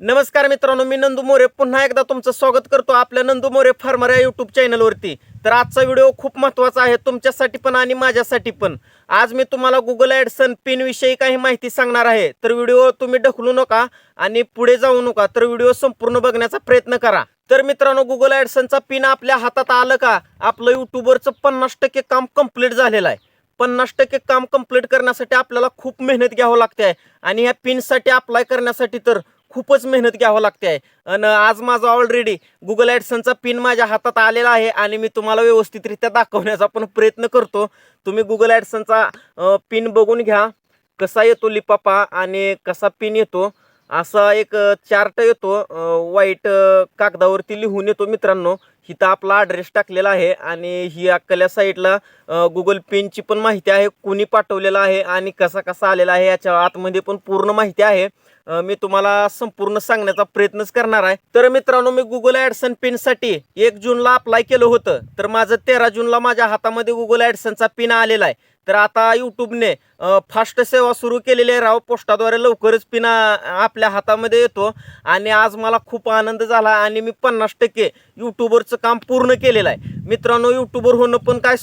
नमस्कार मित्रांनो मी नंदू मोरे. पुन्हा एकदा तुमचं स्वागत करतो आपल्या नंदू मोरे फार्मर या युट्यूब चॅनलवरती तर आजचा व्हिडिओ खूप महत्त्वाचा आहे तुमच्यासाठी पण आणि माझ्यासाठी पण. आज मी तुम्हाला गुगल ॲडसन पिनविषयी काही माहिती सांगणार आहे. तर व्हिडिओ तुम्ही ढकलू नका आणि पुढे जाऊ नका. तर व्हिडिओ संपूर्ण बघण्याचा प्रयत्न करा. तर मित्रांनो गुगल ॲडसनचा पिन आपल्या हातात आलं का? आपलं युट्यूबरचं पन्नास टक्के काम कंप्लीट झालेलं आहे. पन्नास टक्के काम कंप्लीट करण्यासाठी आपल्याला खूप मेहनत घ्यावं लागते आहे. आणि ह्या पिनसाठी अप्लाय करण्यासाठी तर खूपच मेहनत घ्यावं लागते आहे. आणि आज माझा ऑलरेडी गुगल ॲडसनचा पिन माझ्या हातात आलेला आहे आणि मी तुम्हाला व्यवस्थितरित्या दाखवण्याचा पण प्रयत्न करतो. तुम्ही गुगल ॲडसनचा पिन बघून घ्या. कसा येतो लिपापा आणि कसा पिन येतो? असा एक चार्ट येतो. वाईट कागदावरती लिहून येतो मित्रांनो. इथं आपला ॲड्रेस टाकलेला आहे आणि ही अक्कल्या साईडला गुगल पेनची पण माहिती आहे कुणी पाठवलेला आहे आणि कसा कसा आलेला आहे याच्या आतमध्ये पण पूर्ण माहिती आहे. मी तुम्हाला संपूर्ण सांगण्याचा प्रयत्नच करणार आहे. तर मित्रांनो मी गुगल ॲडसन पिनसाठी एक जूनला अप्लाय केलं होतं. तर माझं तेरा जूनला माझ्या हातामध्ये गुगल ॲडसनचा पिन आलेला आहे. तर आता यूट्यूबने फास्ट सेवा सुरू केलेली आहे. राव पोस्टाद्वारे लवकरच पिन आपल्या हातामध्ये येतो. आणि आज मला खूप आनंद झाला आणि मी पन्नास टक्के यूट्यूबरचं काम पूर्ण केलेलं आहे. मित्रांनो यूट्यूबर होणं पण काय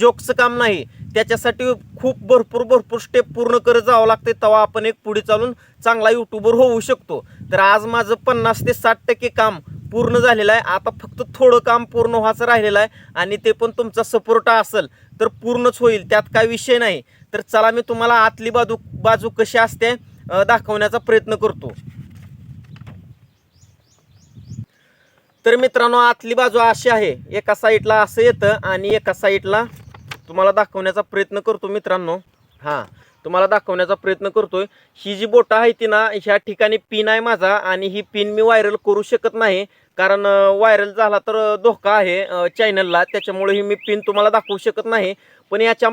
जोकचं काम नाही. त्याच्यासाठी खूप भरपूर भरपूर स्टेप पूर्ण करत जावं लागते तेव्हा आपण एक पुढे चालून चांगला यूट्यूबर होऊ शकतो. तर आज माझं पन्नास ते साठ टक्के काम पूर्ण झालेलं आहे. आता फक्त थोडं काम पूर्ण व्हायचं राहिलेलं आहे आणि ते पण तुमचा सपोर्ट असेल तर पूर्णच होईल. त्यात काय विषय नाही. तर चला मी तुम्हाला आतली बाजू बाजू कशी असते दाखवण्याचा प्रयत्न करतो. तर मित्रांनो आतली बाजू अशी आहे. एका साईडला असं येतं आणि एका साईडला तुम्हाला दाखवण्याचा प्रयत्न करतो मित्रांनो. हां तुम्हाला दाखवण्याचा प्रयत्न करतोय. ही जी बोटं आहे ती ना ह्या ठिकाणी पिन आहे माझा आणि ही पिन मी व्हायरल करू शकत नाही. कारण व्हायरल झाला तर धोका आहे चॅनलला त्याच्यामुळे ही मी पिन तुम्हाला दाखवू शकत नाही. पण याच्या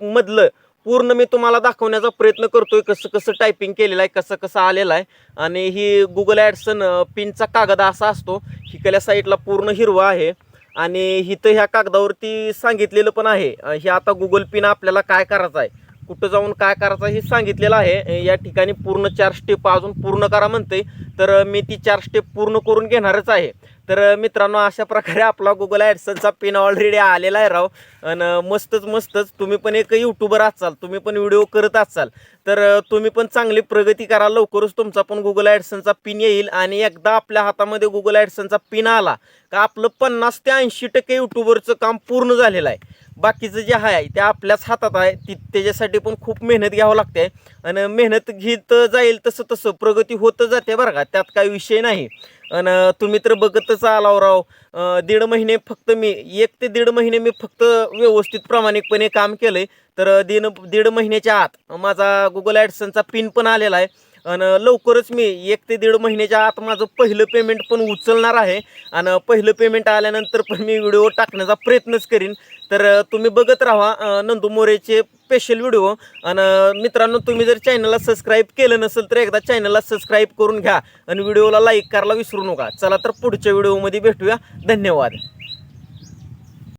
मधलं पूर्ण मी तुम्हाला दाखवण्याचा प्रयत्न करतोय. कसं कसं टायपिंग केलेलं आहे कसं कसं आलेलं आहे. आणि ही गुगल ॲडसन पिनचा कागद असा असतो. हिकल्या साईडला पूर्ण हिरवा आहे. आणि इथं ह्या कागदावरती सांगितलेलं पण आहे. हे आता गुगल पिन आपल्याला काय करायचं आहे. कुठं जाऊन काय करायचं हे सांगितलेलं आहे. या ठिकाणी पूर्ण चार स्टेप अजून पूर्ण करा म्हणते तर मी ती चार स्टेप पूर्ण करून घेणारच आहे. तर मित्रांनो अशा प्रकारे आपला गुगल ॲडसनचा पिन ऑलरेडी आलेला आहे राव. आणि मस्तच मस्तच. तुम्ही पण एक यूट्यूबर असाल तुम्ही पण व्हिडिओ करत असाल तर तुम्ही पण चांगली प्रगती करा. लवकरच तुमचा पण गुगल ॲडसनचा पिन येईल आणि एकदा आपल्या हातामध्ये गुगल ॲडसनचा पिन आला का आपलं पन्नास ते ऐंशी टक्के यूट्यूबरचं काम पूर्ण झालेलं आहे. बाकीचं जे आहे ते आपल्याच हातात आहे. ती त्याच्यासाठी पण खूप मेहनत घ्यावं लागते. आणि मेहनत घेत जाईल तसं तसं प्रगती होत जाते बरं का. त्यात काही विषय नाही. आणि तुम्ही तर बघतच आलाव राव. दीड महिने फक्त मी एक ते दीड महिने मी फक्त व्यवस्थित प्रामाणिकपणे काम केलं आहे तर दीड दीड महिन्याच्या आत माझा गुगल ॲडसनचा पिन पण आलेला आहे. आणि लवकरच मी एक ते दीड महिन्याच्या आत माझं पहिलं पेमेंट पण उचलणार आहे. आणि पहिलं पेमेंट आल्यानंतर पण मी व्हिडिओ टाकण्याचा प्रयत्नच करीन. तर तुम्ही बघत राहा नंदू मोरेचे स्पेशल व्हिडिओ आणि मित्रांनो तुम्ही जर चॅनलला सबस्क्राईब केलं नसेल तर एकदा चॅनलला सबस्क्राईब करून घ्या. आणि व्हिडिओला लाईक करायला विसरू नका. चला तर पुढच्या व्हिडिओमध्ये भेटूया. धन्यवाद.